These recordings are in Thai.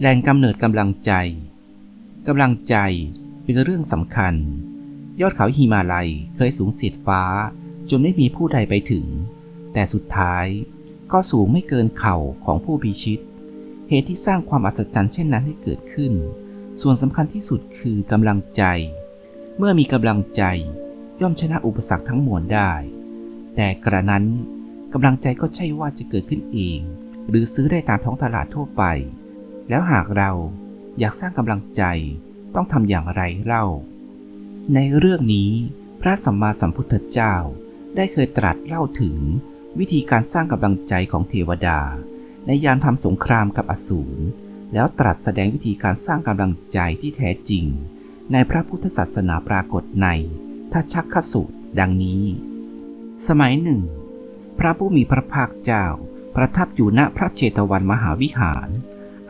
แหล่งกำเนิดกำลังใจกำลังใจเป็นเรื่องสำคัญ ยอดเขาหิมาลัยเคยสูงเสียดฟ้า จนไม่มีผู้ใดไปถึง แต่สุดท้ายก็สูงไม่เกินเข่าของผู้พิชิต เหตุที่สร้างความอัศจรรย์เช่นนั้นให้เกิดขึ้น ส่วนสำคัญที่สุดคือกำลังใจ เมื่อมีกำลังใจย่อมชนะอุปสรรคทั้งมวลได้ แต่กระนั้นกำลังใจก็ใช่ว่าจะเกิดขึ้นเอง หรือซื้อได้ตามท้องตลาดทั่วไป แล้วหากเราอยากสร้างกำลังใจต้องทำอย่างไรเล่า ในเรื่องนี้พระสัมมาสัมพุทธเจ้าได้เคยตรัสเล่าถึงวิธีการสร้างกำลังใจของเทวดา ในยามทำสงครามกับอสูร แล้วตรัสแสดงวิธีการสร้างกำลังใจที่แท้จริง ในพระพุทธศาสนาปรากฏในทัชชักขสูตรดังนี้ สมัยหนึ่ง พระผู้มีพระภาคเจ้าประทับอยู่ณพระเจตวันมหาวิหาร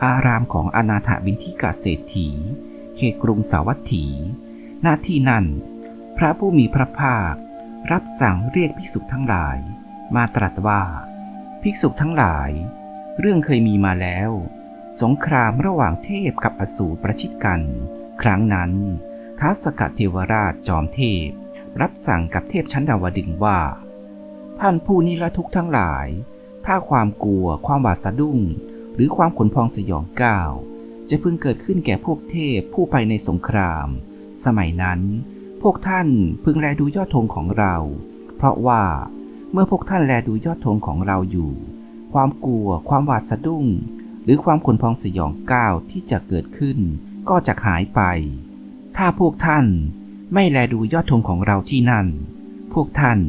อารามของอนาถบินทิกาเศรษฐี เขตกรุงสาวัตถี หน้าที่นั้น พระผู้มีพระภาค รับสั่งเรียกภิกษุทั้งหลาย มาตรัสว่า ภิกษุทั้งหลาย เรื่องเคยมีมาแล้ว สงครามระหว่างเทพกับอสูรประชิดกัน ครั้งนั้นท้าสกัดเทวราชจอมเทพ รับสั่งกับเทพชั้นดาวดึงว่า ท่านผู้นิรทุกข์ทั้งหลาย ถ้าความกลัวความหวาดสะดุ้ง หรือความขนพองสยองก้าวจะพึงเกิดขึ้นแก่พวกเทพผู้ไปในสงคราม สมัยนั้น พวกท่านพึงแลดูยอดธงของเรา เพราะว่าเมื่อพวกท่านแลดูยอดธงของเราอยู่ ความกลัว ความหวาดสะดุ้ง หรือความขนพองสยองก้าวที่จะเกิดขึ้น ก็จะหายไป ถ้าพวกท่านไม่แลดูยอดธงของเราที่นั่น พวกท่าน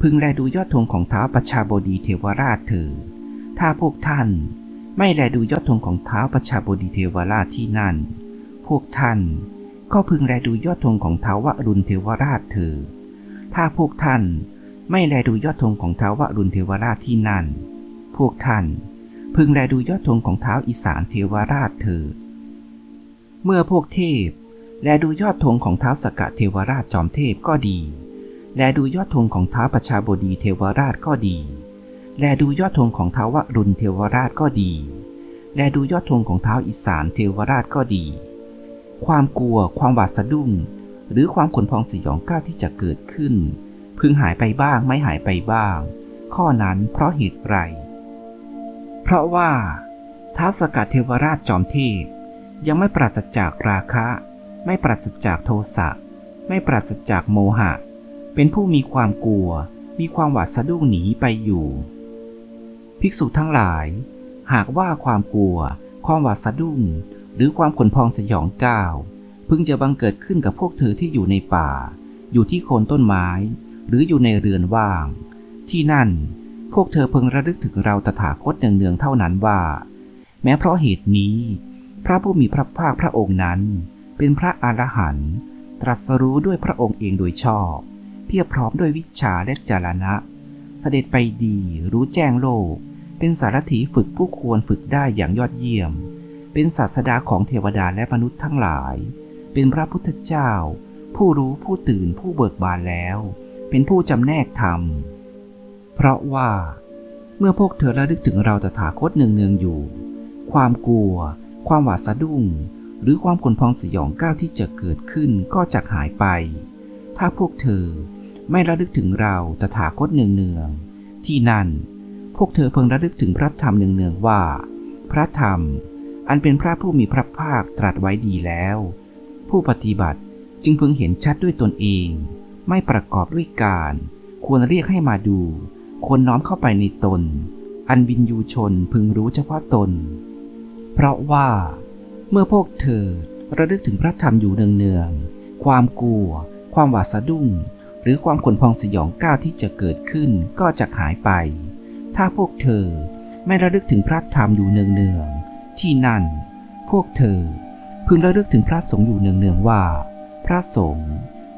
พึงแลดูยอดธงของท้าวประชาบดีเทวราชเถิดถ้าพวกท่าน ไม่แลดูยอดธงของเท้าประชาบดีเทวราชที่นั่น พวกท่านก็พึงแลดูยอดธงของเท้าววรุณเทวราชเถิดถ้าพวกท่านไม่แลดูยอดธงของเท้าววรุณเทวราชที่นั่น พวกท่านพึงแลดูยอดธงของเท้าอีสานเทวราชเถิดเมื่อพวกเทพแลดูยอดธงของเท้าสกะเทวราชจอมเทพก็ดี แลดูยอดธงของท้าประชาบดีเทวราชก็ดี แลดูยอดธงของท้าวรุณเทวราชก็ดี แลดูยอดธงของท้าวอีสานเทวราชก็ดี ความกลัว ความหวาดสะดุ้ง หรือความขนพองสยองก้าวที่จะเกิดขึ้น พึงหายไปบ้างไม่หายไปบ้าง ข้อนั้นเพราะเหตุไร เพราะว่าท้าวสกัดเทวราชจอมเทพยังไม่ปราศจากราคะ ไม่ปราศจากโทสะ ไม่ปราศจากโมหะ เป็นผู้มีความกลัว มีความหวาดสะดุ้งหนีไปอยู่ ภิกษุทั้งหลาย หากว่าความกลัว ความหวาดสะดุ้ง หรือความขนพองสยองก้าวพึงจะบังเกิดขึ้นกับพวกเธอที่อยู่ในป่า อยู่ที่โคนต้นไม้ หรืออยู่ในเรือนว่าง ที่นั่น พวกเธอเพึงระลึกถึงเราตถาคตเนืองๆเท่านั้นว่า แม้เพราะเหตุนี้ พระผู้มีพระภาคพระองค์นั้น เป็นพระอรหันต์ตรัสรู้ด้วยพระองค์เองโดยชอบ เพียบพร้อมด้วยวิชาและจารณะ เสด็จไปดีรู้แจ้งโลก เป็นสารถีฝึกผู้ควรฝึกได้อย่างยอดเยี่ยม เป็นศาสดาของเทวดาและมนุษย์ทั้งหลาย เป็นพระพุทธเจ้า ผู้รู้ผู้ตื่นผู้เบิกบานแล้ว เป็นผู้จำแนกธรรม เพราะว่าเมื่อพวกเธอระลึกถึงเราตถาคตเนืองๆอยู่ ความกลัว ความหวาดสะดุ้ง หรือความขนพองสยองก้าวที่จะเกิดขึ้นก็จะหายไป ถ้าพวกเธอ ไม่ระลึกถึงเราตถาคตเนืองๆที่นั่น พวกเธอเพิ่งระลึกถึงพระธรรมเนืองๆว่า พระธรรม อันเป็นพระผู้มีพระภาคตรัสไว้ดีแล้ว ผู้ปฏิบัติจึงพึงเห็นชัดด้วยตนเอง ไม่ประกอบด้วยการ ควรเรียกให้มาดู ควรน้อมเข้าไปในตน อันวินยูชนพึงรู้เฉพาะตน เพราะว่า เมื่อพวกเธอระลึกถึงพระธรรมอยู่เนืองๆความกลัว ความหวาดสะดุ้ง หรือความขนพองสยองก้าวที่จะเกิดขึ้นก็จะหายไป ถ้าพวกเธอไม่ระลึกถึงพระธรรมอยู่เนืองๆที่นั่น พวกเธอพึงระลึกถึงพระสงฆ์อยู่เนืองๆว่า พระสงฆ์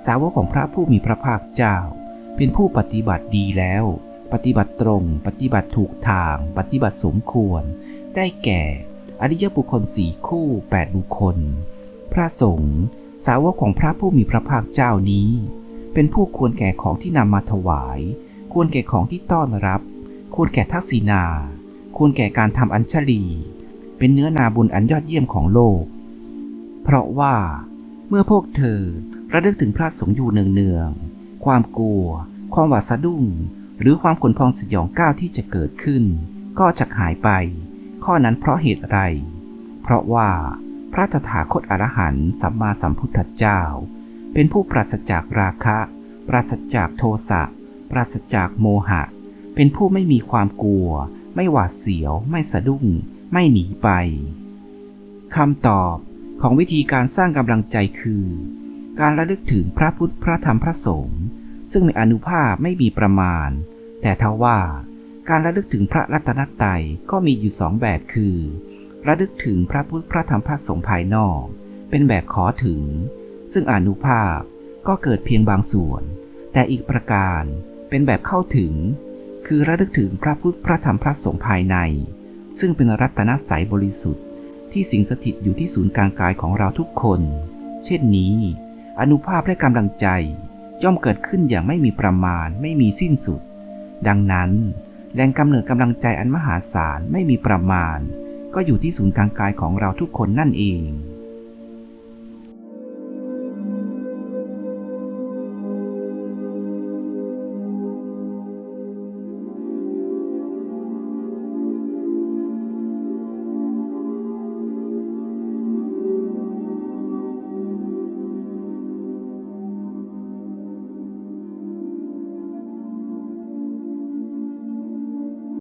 สาวกของพระผู้มีพระภาคเจ้า เป็นผู้ปฏิบัติดีแล้ว ปฏิบัติตรง ปฏิบัติถูกทาง ปฏิบัติสมควร ได้แก่ อริยบุคคลสี่คู่แปดบุคคล พระสงฆ์สาวกของพระผู้มีพระภาคเจ้านี้ เป็นผู้ควรแก่ของที่นำมาถวาย ควรแก่ของที่ต้อนรับ ควรแก่ทักษิณา ควรแก่การทำอัญชลี เป็นเนื้อนาบุญอันยอดเยี่ยมของโลก เพราะว่า เมื่อพวกเธอระลึกถึงพระสงฆ์อยู่เนืองๆความกลัว ความหวาดสะดุ้ง หรือความขนพองสยองก้าวที่จะเกิดขึ้น ก็จะหายไป ข้อนั้นเพราะเหตุอะไร เพราะว่าพระตถาคตอรหันต์สัมมาสัมพุทธเจ้า เป็นผู้ปราศจากราคะ ปราศจากโทสะ ปราศจากโมหะ เป็นผู้ไม่มีความกลัว ไม่หวาดเสียว ไม่สะดุ้ง ไม่หนีไปคำตอบของวิธีการสร้างกำลังใจคือ การระลึกถึงพระพุทธพระธรรมพระสงฆ์ซึ่งมีอนุภาพไม่มีประมาณ แต่ทว่าการระลึกถึงพระรัตนตรัยก็มีอยู่สองแบบคือ ระลึกถึงพระพุทธพระธรรมพระสงฆ์ภายนอก เป็นแบบขอถึง ซึ่งอนุภาพก็เกิดเพียงบางส่วน แต่อีกประการเป็นแบบเข้าถึง คือระลึกถึงพระพุทธพระธรรมพระสงฆ์ภายใน ซึ่งเป็นรัตนใสยบริสุทธิ์ ที่สิงสถิตอยู่ที่ศูนย์กลางกายของเราทุกคน เช่นนี้ อนุภาพและกำลังใจย่อมเกิดขึ้นอย่างไม่มีประมาณไม่มีสิ้นสุด ดังนั้นแหล่งกำเนิดกำลังใจอันมหาศาลไม่มีประมาณ ก็อยู่ที่ศูนย์กลางกายของเราทุกคนนั่นเอง